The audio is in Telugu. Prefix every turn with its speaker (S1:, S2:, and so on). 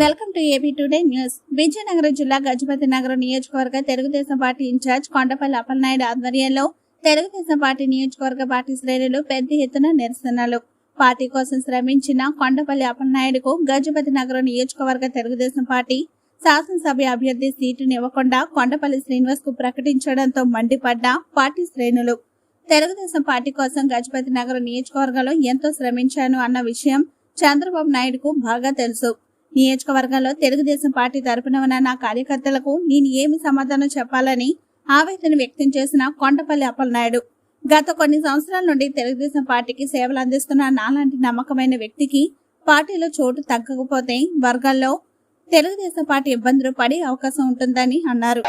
S1: Welcome to AP today news. Vizianagaram జిల్లా గజపతి నగరం నియోజకవర్గ Telugu Desam party in charge Kondapalli Appalanaidu ఆధ్వర్యంలో తెలుగుదేశం పార్టీ నియోజకవర్గ పార్టీ శ్రేణులు పెద్ద ఎత్తున నిరసనలు. పార్టీ కోసం శ్రమించిన కొండపల్లి అప్పలనాయుడుకు గజపతి నగరం నియోజకవర్గ తెలుగుదేశం పార్టీ శాసనసభ అభ్యర్థి సీటును ఇవ్వకుండా కొండపల్లి శ్రీనివాస్కు ప్రకటించడంతో మండిపడ్డ పార్టీ శ్రేణులు. తెలుగుదేశం పార్టీ కోసం గజపతి నగరం నియోజకవర్గంలో ఎంతో శ్రమించాను అన్న విషయం చంద్రబాబు నాయుడుకు బాగా తెలుసు. నియోజకవర్గంలో తెలుగుదేశం పార్టీ తరపున ఉన్న నా కార్యకర్తలకు నేను ఏమి సమాధానం చెప్పాలని ఆవేదన వ్యక్తం చేసిన కొండపల్లి అప్పలనాయుడు. గత కొన్ని సంవత్సరాల నుండి తెలుగుదేశం పార్టీకి సేవలు అందిస్తున్న నాలాంటి నమ్మకమైన వ్యక్తికి పార్టీలో చోటు తగ్గకపోతే వర్గాల్లో తెలుగుదేశం పార్టీ ఇబ్బందులు పడే అవకాశం ఉంటుందని అన్నారు.